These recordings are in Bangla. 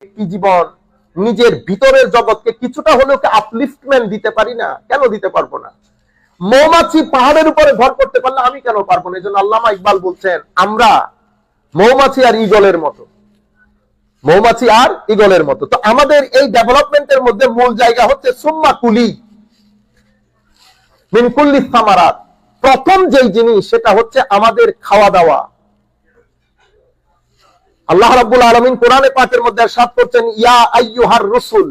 ব্যক্তি জীবন নিজের ভিতরের জগৎকে কিছুটা হলেও আপলিফটমেন্ট দিতে পারি না? কেন দিতে পারব না? মৌমাছি পাহাড়ের উপরে ঘর করতে পারলে আমি কেন পারব না? এই জন্য আল্লামা ইকবাল বলছেন, আমরা মৌমাছি আর ইগলের মতো। মৌমাছি আর ইগলের মতো। তো আমাদের এই ডেভেলপমেন্টের মধ্যে মূল জায়গা হচ্ছে সুম্মা কুলি। মিনকুল্লি সামারাত। প্রথম যেই জিনিস, সেটা হচ্ছে আমাদের খাওয়া দাওয়া। আল্লাহ রাব্বুল আলামিন কোরআনে পাকের মধ্যে ارشاد করছেন ইয়া আইয়ুহার রাসূল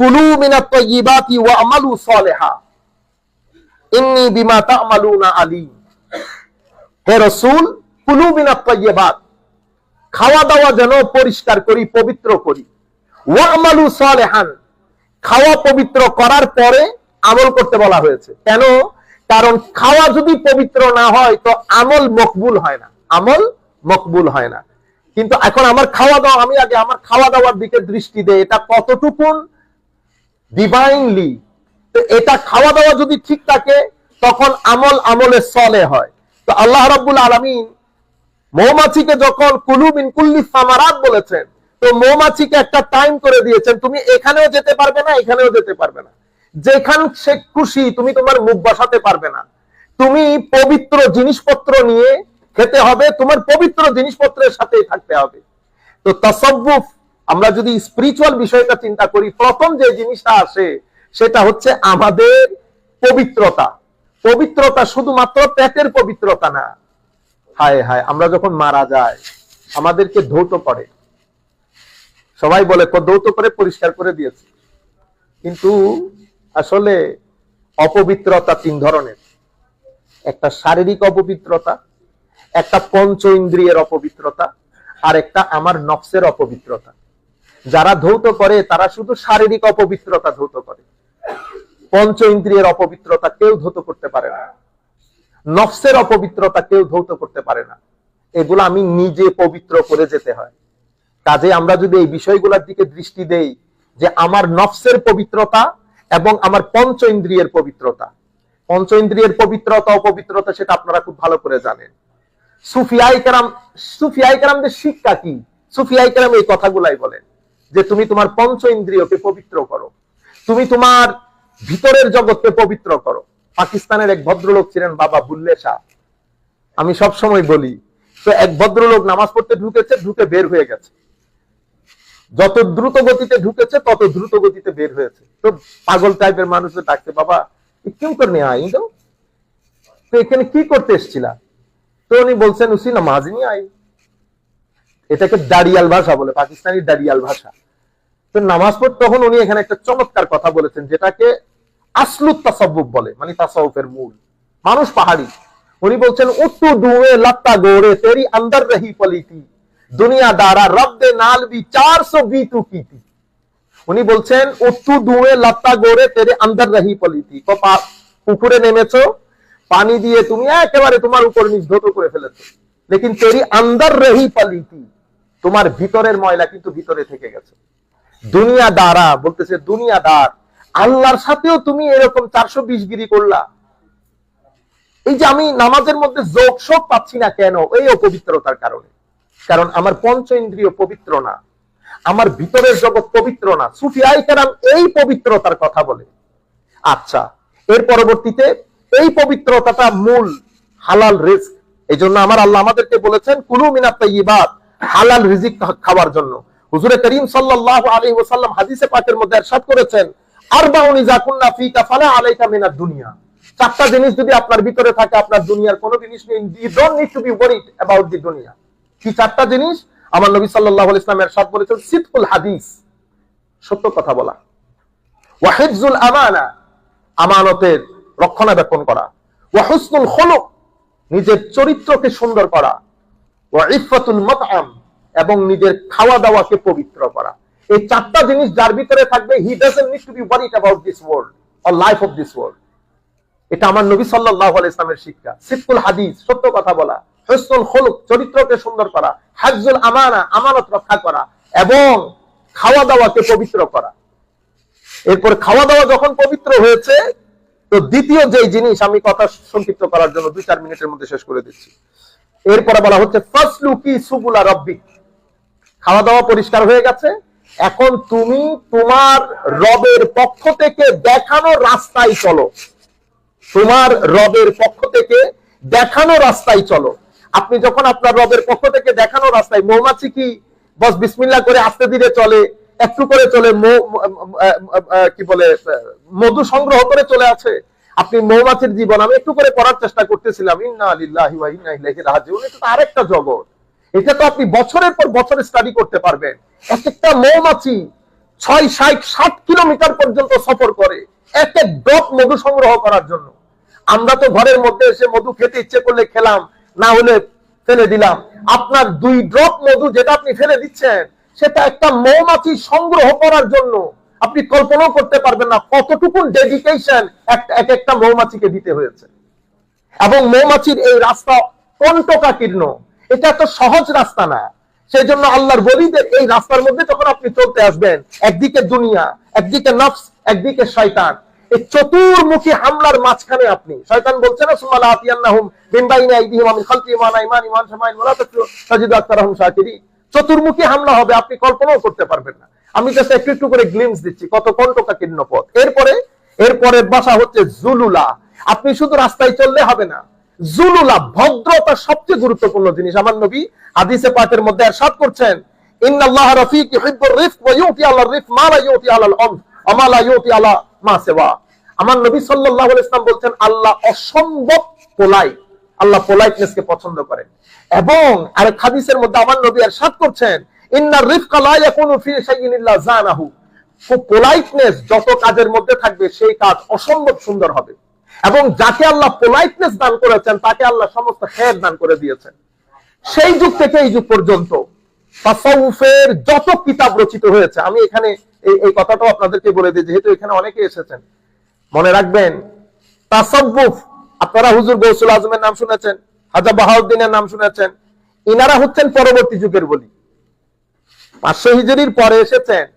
কুলু মিনাত তাইয়িবাতি ওয়া আমালু সালিহা ইন্নী বিমা তা'মালুনা আলিম হে রাসূল কুলু মিনাত তাইয়িবাত খাওয়া দাওয়া যেন পরিষ্কার করি পবিত্র করি ওয়া আমালু সালিহান খাওয়া পবিত্র করার পরে আমল করতে বলা হয়েছে কেন কারণ খাওয়া যদি পবিত্র না হয় তো আমল মকবুল হয় না আমল মকবুল হয় না কিন্তু এখন আমার খাওয়া দাওয়া, আমি আগে আমার খাওয়া দাওয়ার দিকে দৃষ্টি দেই, এটা কতটুকুন ডিভাইনলি তো এটা খাওয়া দাওয়া যদি ঠিক থাকে, তখন আমল আমলে চলে হয়। তো আল্লাহ রাব্বুল আলামিন মৌমাছিকে যখন কুলু মিন কুল্লি সামারাত বলেছেন, তো মৌমাছিকে একটা টাইম করে দিয়েছেন, তুমি এখানেও যেতে পারবে না, এখানেও যেতে পারবে না। যেখান সে খুশি, তুমি তোমার মুখ বসাতে পারবে না। তুমি পবিত্র জিনিসপত্র নিয়ে খেতে হবে, তোমার পবিত্র জিনিসপত্রের সাথেই থাকতে হবে। তো তসব্বুফ, আমরা যদি স্পিরিচুয়াল বিষয়টা চিন্তা করি, প্রথম যে জিনিসটা আসে, সেটা হচ্ছে আমাদের পবিত্রতা। পবিত্রতা শুধুমাত্র পেটের পবিত্রতা না। হায় হায়, আমরা যখন মারা যাই, আমাদেরকে ধৌত করে। সবাই বলে, "কো, ধৌত করে পরিষ্কার করে দিয়েছে। কিন্তু আসলে অপবিত্রতা তিন ধরনের। একটা শারীরিক অপবিত্রতা একটা পঞ্চ ইন্দ্রিয়ের অপবিত্রতা আর একটা আমার নফসের অপবিত্রতা। যারা ধৌত করে, তারা শুধু শারীরিক অপবিত্রতা ধৌত করে। পঞ্চ ইন্দ্রিয়ের অপবিত্রতা কেউ ধৌত করতে পারে না। নফসের অপবিত্রতা কেউ ধৌত করতে পারে না। এগুলো আমি নিজে পবিত্র করে যেতে হয়। কাজে আমরা যদি এই বিষয়গুলোর দিকে দৃষ্টি দেই, যে আমার নফসের পবিত্রতা এবং আমার পঞ্চ ইন্দ্রিয়ের পবিত্রতা। পঞ্চ ইন্দ্রিয়ের পবিত্রতা, অপবিত্রতা, সেটা আপনারা খুব ভালো করে জানেন। সুফিয়াই কেরাম, সুফিয়াই শিক্ষা কি? সুফিয়াই কেরাম এই কথাগুলাই বলেন যে তুমি তোমার পঞ্চ ইন্দ্রিয়কে পবিত্র করো। তুমি তোমার ভিতরের জগৎকে পবিত্র করো। পাকিস্তানের এক ভদ্রলোক ছিলেন বাবা বুল্লে শাহ। আমি সব সময় বলি, তো এক ভদ্রলোক নামাজ পড়তে ঢুকেছে, ঢুকে বের হয়ে গেছে। যত দ্রুত গতিতে ঢুকেছে, তত দ্রুত গতিতে বের হয়েছে। তো পাগল টাইপের মানুষদের ডাকছে, বাবা কেউ তো তো এখানে কি করতে এসছিলা? তো উনি বলছেন, উসি, নামাজ নিয়ে আই এটাকে দাড়িয়াল ভাষা বলে, পাকিস্তানি দাড়িয়াল ভাষা। তো নামাজ পড়, তখন উনি এখানে একটা চমৎকার কথা বলেছেন, যেটাকে আসলুত তাসাব্বুব বলে মানে তাসাউফের মূল। মানুষ পাহাড়ি। উনি বলছেন উত্তু ডুবে লাত্তা গোড়ে, তেরি আন্দর রহি পলিতি। দুনিয়া দারা রব্দে নাল বি চারশো বি টু কিতি। উনি বলছেন উত্তু ডুবে লাত্তা গোড়ে, তেরে আন্দর রহি পলিতি। পুকুরে নেমেছো পানি দিয়ে তুমি একেবারে তোমার উপর নির্ধত করে ফেলেছ। লেকিন তেরি আন্দার রেহি পালিটি তোমার ভিতরের ময়লা কিন্তু ভিতরে থেকে গেছে। দুনিয়া দ্বারা বলতেছে দুনিয়া দ্বার আল্লাহর সাথেও তুমি এরকম চারশো বিশ গিরি করলা। এই যে আমি নামাজের মধ্যে যোগ শোক পাচ্ছি না কেন, এই অপবিত্রতার কারণে। কারণ আমার পঞ্চ ইন্দ্রিয় পবিত্র না, আমার ভিতরের জগৎ পবিত্র না। সুফিয়াই কারণ এই পবিত্রতার কথা বলে। আচ্ছা এর পরবর্তীতে এই পবিত্রতাটা মূল হালাল রিস্ক এই জন্য আমার আল্লাহ আমাদেরকে বলেছেন কুলু মিনাত তাইয়িবাত হালাল রিজিক খাওয়ার জন্য হুজুরে করিম সাল্লাল্লাহু আলাইহি ওয়াসাল্লাম হাদিসে পাকের মধ্যে ارشاد করেছেন আরবাউন ইজা কুননা ফিকা ফালা আলাইকা মিনাদ দুনিয়া চারটা জিনিস যদি আপনার ভিতরে থাকে আপনার দুনিয়ার কোনো জিনিস নেই you don't need to be worried about the duniya কি চারটা জিনিস আমার নবী সাল্লাল্লাহু আলাইহি ওয়াসাল্লাম ارشاد বলেছেন সিদকুল হাদিস সত্য কথা বলা ওয়াহিফজুল আমানা আমানতের রক্ষণাবেক্ষণ করা। ওয়া হুসনুল খুলুক, নিজের চরিত্রকে সুন্দর করা। ওয়া ইফাতুল মাতআম, এবং নিজের খাওয়া দাওয়াকে পবিত্র করা। এই চারটা জিনিস যার ভিতরে থাকবে he doesn't need to be worried about this world or life of this world এটা আমার নবী সাল্লাল্লাহু আলাইহি শিক্ষা। হাদিস, সত্য কথা বলা। হুসনুল খুলুক, চরিত্রকে সুন্দর করা। হাজ্জুল আমানা, আমানত রক্ষা করা। এবং খাওয়া দাওয়াকে পবিত্র করা। এরপর খাওয়া দাওয়া যখন পবিত্র হয়েছে তো দ্বিতীয় যে জিনিস আমি কথা সংক্ষিপ্ত করার জন্য দুই চার মিনিটের মধ্যে শেষ করে দিচ্ছি। এরপরে বলা হচ্ছে খাওয়া দাওয়া পরিষ্কার হয়ে গেছে। এখন তুমি তোমার রবের পক্ষ থেকে দেখানো রাস্তায় চলো। তোমার রবের পক্ষ থেকে দেখানো রাস্তায় চলো। আপনি যখন আপনার রবের পক্ষ থেকে দেখানো রাস্তায়, মৌমাছি কি বস বিসমিল্লা করে আস্তে ধীরে চলে একটু করে চলে কি বলে, মধু সংগ্রহ করে চলে আছে। আপনি মৌমাছির জীবন, আমি একটু করে পড়ার চেষ্টা করতেছিলাম। আরেকটা জগৎ। এটা তো আপনি বছরের পর বছর স্টাডি করতে পারবেন। এক একটা মৌমাছি ছয় ষাট ষাট কিলোমিটার পর্যন্ত সফর করে এক এক ড্রপ মধু সংগ্রহ করার জন্য। আমরা তো ঘরের মধ্যে এসে মধু খেতে ইচ্ছে করলে খেলাম, না হলে ফেলে দিলাম। আপনার দুই ড্রপ মধু যেটা আপনি ফেলে দিচ্ছেন সেটা একটা মৌমাছি সংগ্রহ করার জন্য। আপনি কল্পনাও করতে পারবেন না কতটুকু ডেডিকেশন এক একটা মৌমাছিকে দিতে হয়েছে। এবং মৌমাছির এই রাস্তা কণ্টকাকীর্ণ। এটা তো সহজ রাস্তা না। সেই জন্য আল্লাহর বলিদের এই রাস্তার মধ্যে যখন আপনি চলতে আসবেন, একদিকে দুনিয়া, একদিকে নফস, একদিকে শয়তান, এই চতুর্মুখী হামলার মাঝখানে আপনি। শয়তান বলছে না সুমালা আতিয়ান্নাহুম মিন বাইনি আইদিহিম ওয়া মিন খালফিহিম ওয়া আন আইমানিহিম ওয়া আন শামাইলিহিম ওয়া লা তাকফিরু শাকিরিন। চতুর্মুখী হামলা হবে আপনি কল্পনাও করতে পারবেন না আমি জাস্ট একটু একটু করে গ্লিমস দিচ্ছি কত কণ্টকাকীর্ণ পথ এরপরে এরপরে বাসা হচ্ছে জুলুলা আপনি শুধু রাস্তায় চললে হবে না জুলুলা ভদ্রতা সবচেয়ে গুরুত্বপূর্ণ জিনিস আমার নবী হাদিসে পাকের মধ্যে ارشاد করছেন ইন্নাল্লাহ রাফিক ইউহিব্বুর রিফক ওয়া ইউতি আলার রিফক মা লা ইউতি আলাল আমর ওয়া মা লা ইউতি আলা মা সিওয়া আমার নবী সাল্লাল্লাহু আলাইহি ওয়াসাল্লাম বলছেন আল্লাহ অসম্ভব পোলাই আল্লাহ পোলাইটনেস কে পছন্দ করেন। এবং আর হাদিসের মধ্যে আমার নবী আর সাত করছেন ইন্নার রিফকা লা ইয়াকুনু ফি শাইইন ইল্লা জানাহু। পোলাইটনেস যত কাজের মধ্যে থাকবে, সেই কাজ অসম্ভব সুন্দর হবে। এবং যাকে আল্লাহ পোলাইটনেস দান করেছেন, তাকে আল্লাহ সমস্ত খের দান করে দিয়েছেন। সেই যুগ থেকে এই যুগ পর্যন্ত তাসাউফের যত কিতাব রচিত হয়েছে, আমি এখানে এই এই কথাটাও আপনাদেরকে বলে দিই, যেহেতু এখানে অনেকে এসেছেন। মনে রাখবেন, তাসাউফ আপনারা হুজুর গৌসুল আজমের নাম শুনেছেন, হাজা বাহাউদ্দিনের নাম শুনেছেন, ইনারা হচ্ছেন পরবর্তী যুগের বলি। পাঁচশো হিজরির পরে এসেছেন,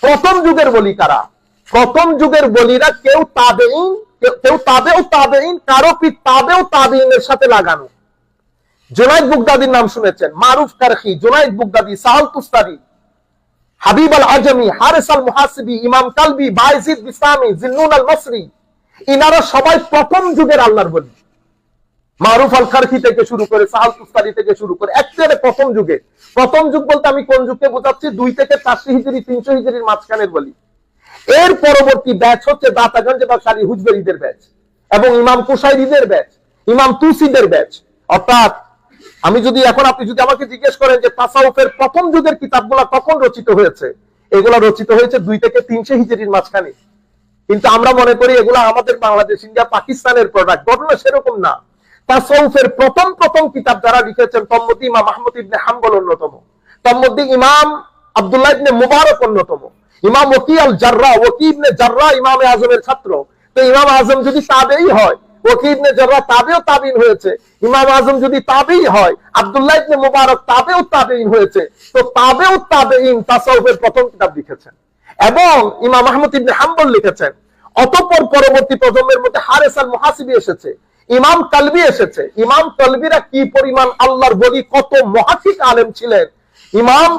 প্রথম যুগের বলি কারা? প্রথম যুগের বলিরা কেউ তাবেইন কেউ- তাবেও তাবেইন কারও পি তাবেও তাবেইনের সাথে লাগানো। জোনাইদ বুগদাদির নাম শুনেছেন, মারুফ কারখি, জোনাইদ বুগদাদি, সাহাল তুস্তারি হাবিব আল আজমি, হারেস আল মুহাসিবি, ইমাম কালবি, বাইজিদ বিসামি জিন্নুন আল মসরি ইনারা সবাই প্রথম যুগের আল্লাহর বলি। মারুফ আল খারখি থেকে শুরু করে সাহাল তুস্তারি থেকে শুরু করে, একেবারে প্রথম যুগে। প্রথম যুগ বলতে আমি কোন যুগকে বোঝাচ্ছি? দুই থেকে চারশো হিজড়ি, তিনশো হিজড়ির মাঝখানের বলি। এর পরবর্তী ব্যাচ হচ্ছে দাতাগঞ্জ বা সারি হুজবেরিদের ব্যাচ এবং ইমাম কুসাইরিদের ব্যাচ, ইমাম তুসিদের ব্যাচ। অর্থাৎ আমি যদি এখন আপনি যদি আমাকে জিজ্ঞেস করেন যে তাসাউফের প্রথম যুগের কিতাবগুলো কখন রচিত হয়েছে, এগুলা রচিত হয়েছে দুই থেকে তিনশো হিজড়ির মাঝখানে। কিন্তু আমরা মনে করি এগুলো আমাদের বাংলাদেশ, ইন্ডিয়া, পাকিস্তানের প্রোডাক্ট ঘটনা সেরকম না। তাসাউফের প্রথম প্রথম কিতাব যারা লিখেছেন তম্মতি ইমাম আহমদ ইবনে হাম্বল অন্যতম। তম্মতি ইমাম আব্দুল্লাহ ইবনে মুবারক অন্যতম। ইমাম ওকি আল জাররা ওকি ইবনে জাররা ইমামে আজমের ছাত্র। তো ইমাম আজম যদি তাবেই হয় ওকি ইবনে জাররা তাবেও তাবিন হয়েছে। ইমাম আজম যদি তাবেই হয়, আব্দুল্লাহ ইবনে মুবারক তাবেও তাবেইন হয়েছে। তো তাবেও তাবেইন তাসাউফের প্রথম কিতাব লিখেছেন। এবং ইমাম আহমদ ইবনে হাম্বল লিখেছেন। অতঃপর পরবর্তী প্রজন্মের মধ্যে হারেস আল মুহাসিবি এসেছে, ইমাম কালবি এসেছে। ইমাম কালবিরা কি পরিমাণ আল্লাহর বলি, কত মহাকিক আলেম ছিলেন। ইমাম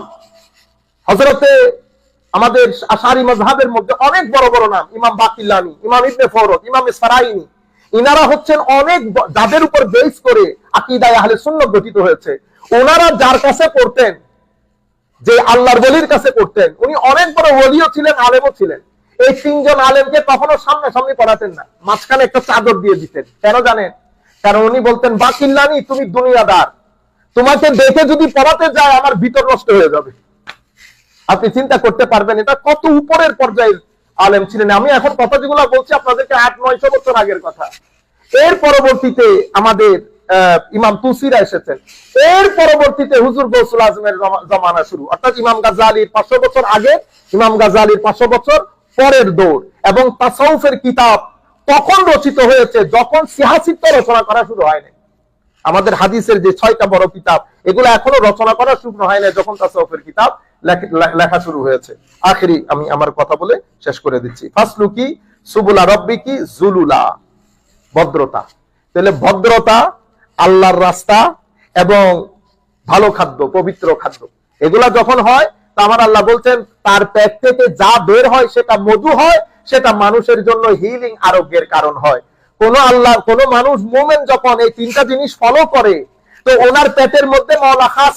হজরতে আমাদের আশারি মজহাবের মধ্যে অনেক বড় বড় নাম, ইমাম বাকিল্লানি, ইমাম ইবনে ফরদ ইমাম সারাইনি ইনারা হচ্ছেন অনেক যাদের উপর বেস করে আকিদায় আহলে সুন্নত গঠিত হয়েছে। ওনারা যার কাছে পড়তেন, যে আল্লাহর বলির কাছে করতেন উনি অনেক বড় ওলিও ছিলেন, আলেমও ছিলেন। এই তিনজন আলেমকে কখনো সামনাসামনি পড়াতেন না। মাঝখানে একটা চাদর দিয়ে দিতেন। কেন জানেন? কারণ উনি বলতেন, বাকিল্লানি, তুমি দুনিয়াদার। তোমাকে দেখে যদি পড়াতে যায়, আমার ভিতর নষ্ট হয়ে যাবে। আপনি চিন্তা করতে পারবেন, এটা কত উপরের পর্যায়ের আলেম ছিলেন। আমি এখন কথা যেগুলো বলছি আপনাদেরকে আট, নয়শো বছর আগের কথা। এর পরবর্তীতে আমাদের ইমাম তুসিরা এসেছেন। এর পরবর্তীতে হুজুর গৌসুল আজমের জমা- জমানা শুরু। অর্থাৎ ইমাম গাজালির পাঁচশো বছর আগে, ইমাম গাজালির পাঁচশো বছর পরের দৌড় এবং তাসাউফের কিতাব তখন রচিত হয়েছে যখন সিহাসিত্য রচনা করা শুরু হয়নি আমাদের হাদিসের যে ছয়টা বড় কিতাব, এগুলো এখনও রচনা করা শুরু হয় যখন তাসাউফের কিতাব লেখা শুরু হয়েছে। আখেরি আমি আমার কথা বলে শেষ করে দিচ্ছি। ফাসলু কি সুবুলা রব্বি কি জুলুলা। ভদ্রতা। তাহলে ভদ্রতা, আল্লাহর রাস্তা এবং ভালো খাদ্য, পবিত্র খাদ্য, এগুলা যখন হয় আমার আল্লাহ বলছেন, তার পেট থেকে যা বের হয় সেটা মধু হয়, সেটা মানুষের জন্য হিলিং আরোগ্যের কারণ হয়। কোন আল্লাহ, কোন মানুষ মোমেন যখন এই তিনটা জিনিস ফলো করে, তো ওনার পেটের মধ্যে মৌলা খাস